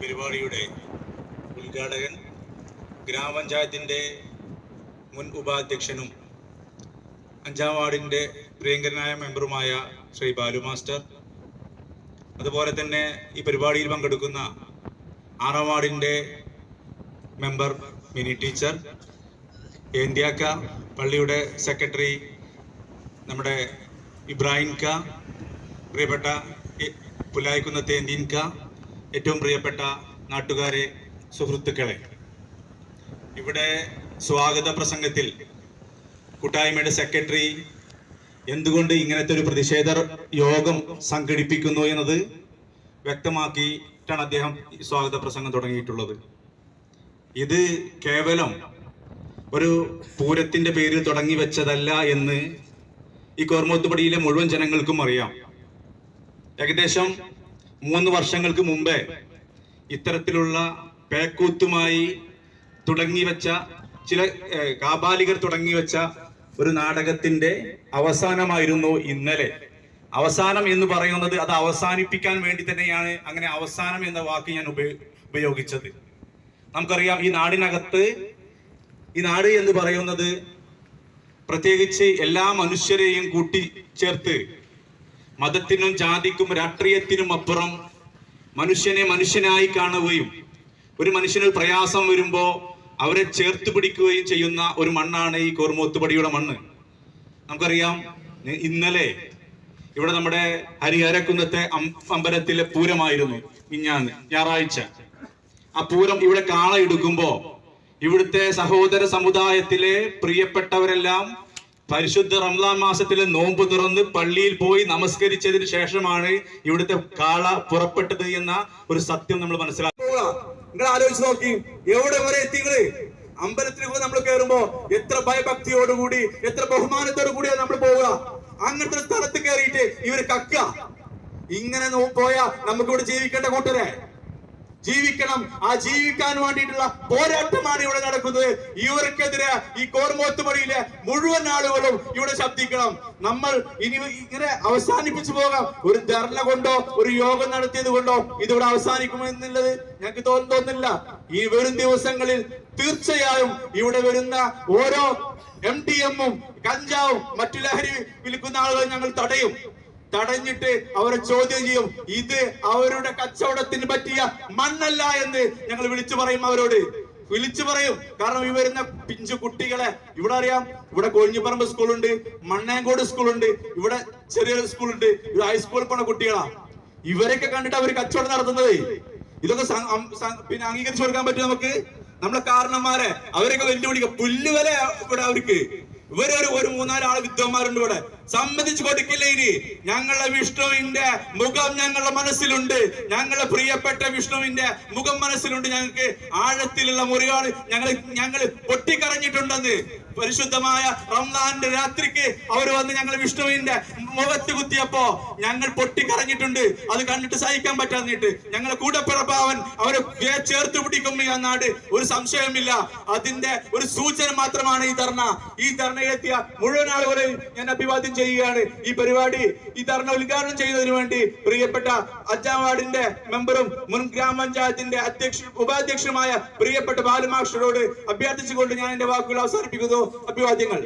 പരിപാടിയുടെ ഉദ്ഘാടകൻ ഗ്രാമപഞ്ചായത്തിന്റെ മുൻ ഉപാധ്യക്ഷനും അഞ്ചാം വാർഡിന്റെ പ്രിയങ്കരനായ മെമ്പറുമായ ശ്രീ ബാലു മാസ്റ്റർ. അതുപോലെ തന്നെ ഈ പരിപാടിയിൽ പങ്കെടുക്കുന്ന ആറാം വാർഡിന്റെ മെമ്പർ മിനി ടീച്ചർ ഏന്ത്യാക്ക പള്ളിയുടെ സെക്രട്ടറി നമ്മുടെ ഇബ്രാഹിം പ്രിയപ്പെട്ട പുലായിക്കുന്നത്തെ ക ഏറ്റവും പ്രിയപ്പെട്ട നാട്ടുകാരെ സുഹൃത്തുക്കളെ ഇവിടെ സ്വാഗത പ്രസംഗത്തിൽ കൂട്ടായ്മയുടെ സെക്രട്ടറി എന്തുകൊണ്ട് ഇങ്ങനത്തെ ഒരു പ്രതിഷേധ യോഗം സംഘടിപ്പിക്കുന്നു എന്നത് വ്യക്തമാക്കിയിട്ടാണ് അദ്ദേഹം സ്വാഗത പ്രസംഗം തുടങ്ങിയിട്ടുള്ളത്. ഇത് കേവലം ഒരു പൂരത്തിന്റെ പേരിൽ തുടങ്ങി വെച്ചതല്ല എന്ന് ഈ കോർമോത്തുപടിയിലെ മുഴുവൻ ജനങ്ങൾക്കും അറിയാം. ഏകദേശം മൂന്ന് വർഷങ്ങൾക്ക് മുമ്പേ ഇത്തരത്തിലുള്ള പേക്കൂത്തുമായി തുടങ്ങി വെച്ച ചില കാബാലികർ തുടങ്ങി വെച്ച ഒരു നാടകത്തിന്റെ അവസാനമായിരുന്നു ഇന്നലെ. അവസാനം എന്ന് പറയുന്നത് അത് അവസാനിപ്പിക്കാൻ വേണ്ടി തന്നെയാണ് അങ്ങനെ അവസാനം എന്ന വാക്ക് ഞാൻ ഉപയോഗിച്ചത്. നമുക്കറിയാം ഈ നാടിനകത്ത് ഈ നാട് എന്ന് പറയുന്നത് പ്രത്യേകിച്ച് എല്ലാ മനുഷ്യരെയും കൂട്ടിച്ചേർത്ത് മതത്തിനും ജാതിക്കും രാഷ്ട്രീയത്തിനും അപ്പുറം മനുഷ്യനെ മനുഷ്യനായി കാണുകയും ഒരു മനുഷ്യന് പ്രയാസം വരുമ്പോ അവരെ ചേർത്ത് പിടിക്കുകയും ചെയ്യുന്ന ഒരു മണ്ണാണ് ഈ കോർമോത്തുപടിയുടെ മണ്ണ്. നമുക്കറിയാം ഇന്നലെ ഇവിടെ നമ്മുടെ ഹരിഹരക്കുന്നത്തെ അമ്പലത്തിലെ പൂരമായിരുന്നു മിഞ്ഞാന്ന് ഞായറാഴ്ച. ആ പൂരം ഇവിടെ കാള എടുക്കുമ്പോ ഇവിടുത്തെ സഹോദര സമുദായത്തിലെ പ്രിയപ്പെട്ടവരെല്ലാം പരിശുദ്ധ റംലാൻ മാസത്തിലെ നോമ്പ് തുറന്ന് പള്ളിയിൽ പോയി നമസ്കരിച്ചതിന് ശേഷമാണ് ഇവിടുത്തെ കാള പുറപ്പെട്ടത് എന്ന ഒരു സത്യം നമ്മൾ മനസ്സിലാക്കി നിങ്ങൾ നോക്കി. എവിടെ വരെ എത്തിങ്ങൾ അമ്പലത്തിൽ നമ്മൾ കയറുമ്പോ എത്ര ഭയഭക്തിയോടുകൂടി എത്ര ബഹുമാനത്തോടു കൂടിയാണ് നമ്മൾ പോവുക. അങ്ങനത്തെ സ്ഥലത്ത് കയറിയിട്ട് ഇവർ കക്ക. ഇങ്ങനെ പോയാ നമുക്കിവിടെ ജീവിക്കേണ്ട കൂട്ടരെ. ജീവിക്കണം. ആ ജീവിക്കാൻ വേണ്ടിയിട്ടുള്ള പോരാട്ടമാണ് ഇവിടെ നടക്കുന്നത്. ഇവർക്കെതിരെ ഈ കോർമോത്തുപടിയിലെ മുഴുവൻ ആളുകളും ഇവിടെ ശബ്ദിക്കണം. നമ്മൾ ഇനി ഇങ്ങനെ അവസാനിപ്പിച്ചു പോകാം. ഒരു ധർണ കൊണ്ടോ ഒരു യോഗം നടത്തിയത് കൊണ്ടോ ഇതിവിടെ അവസാനിക്കുമെന്നുള്ളത് ഞങ്ങൾക്ക് തോന്നുന്നില്ല. ഈ വരും ദിവസങ്ങളിൽ തീർച്ചയായും ഇവിടെ വരുന്ന ഓരോ എം ഡി എമ്മും കഞ്ചാവും മറ്റു ലഹരി വിൽക്കുന്ന ആളുകൾ ഞങ്ങൾ തടയും. തടഞ്ഞിട്ട് അവരെ ചോദ്യം ചെയ്യും ഇത് അവരുടെ കച്ചവടത്തിന് പറ്റിയ മണ്ണല്ല എന്ന് ഞങ്ങൾ വിളിച്ചു പറയും അവരോട്. വിളിച്ചു പറയും. കാരണം ഈ വരുന്ന പിഞ്ചു കുട്ടികളെ ഇവിടെ അറിയാം ഇവിടെ കൊഴിഞ്ഞിപ്പറമ്പ് സ്കൂളുണ്ട് മണ്ണേങ്കോട് സ്കൂളുണ്ട് ഇവിടെ ചെറിയ സ്കൂളുണ്ട് ഇവിടെ ഹൈസ്കൂളിൽ പോണ കുട്ടികളാ. ഇവരൊക്കെ കണ്ടിട്ട് അവർ കച്ചവടം നടത്തുന്നത്. ഇതൊക്കെ പിന്നെ അംഗീകരിച്ചു കൊടുക്കാൻ പറ്റും നമുക്ക്? നമ്മളെ കാരണന്മാരെ അവരൊക്കെ വെല്ലുവിളിക്കുക പുല്ലുവല ഇവിടെ അവർക്ക്. ഇവരൊരു ഒരു മൂന്നാലാൾ വിദ്വാന്മാരുണ്ട് ഇവിടെ. സമ്മതിച്ചു കൊടുക്കില്ല ഇനി? ഞങ്ങളുടെ വിഷ്ണുവിന്റെ മുഖം ഞങ്ങളുടെ മനസ്സിലുണ്ട്. ഞങ്ങളുടെ പ്രിയപ്പെട്ട വിഷ്ണുവിന്റെ മുഖം മനസ്സിലുണ്ട് ഞങ്ങൾക്ക്. ആഴത്തിലുള്ള മുറികൾ ഞങ്ങൾ ഞങ്ങൾ പൊട്ടിക്കറഞ്ഞിട്ടുണ്ടെന്ന് പരിശുദ്ധമായ റംദാന്റെ രാത്രിക്ക് അവർ വന്ന് ഞങ്ങൾ വിഷ്ണുവിന്റെ മുഖത്ത് കുത്തിയപ്പോ ഞങ്ങൾ പൊട്ടിക്കറഞ്ഞിട്ടുണ്ട് അത് കണ്ടിട്ട് സഹിക്കാൻ പറ്റാന്നിട്ട് ഞങ്ങളെ കൂടപ്പിറപ്പാവൻ അവരെ വേ- ചേർത്ത് പിടിക്കും ഈ നാട് ഒരു സംശയമില്ല അതിന്റെ ഒരു സൂചന മാത്രമാണ് ഈ ധർണ. ഈ ധർണയിലെത്തിയ മുഴുവൻ ആളുകളെയും ഞാൻ അഭിവാദ്യം ചെയ്യുകയാണ്. ഈ പരിപാടി ഈ ധർണ ഉദ്ഘാടനം ചെയ്യുന്നതിന് വേണ്ടി പ്രിയപ്പെട്ട അഞ്ചാം വാർഡിന്റെ മെമ്പറും മുൻ ഗ്രാമപഞ്ചായത്തിന്റെ അധ്യക്ഷ ഉപാധ്യക്ഷനുമായ പ്രിയപ്പെട്ട ബാലുമാക്ഷരോട് അഭ്യർത്ഥിച്ചുകൊണ്ട് ഞാൻ എന്റെ വാക്കുകൾ അവസാനിപ്പിക്കുന്നു. അഭിവാദ്യങ്ങൾ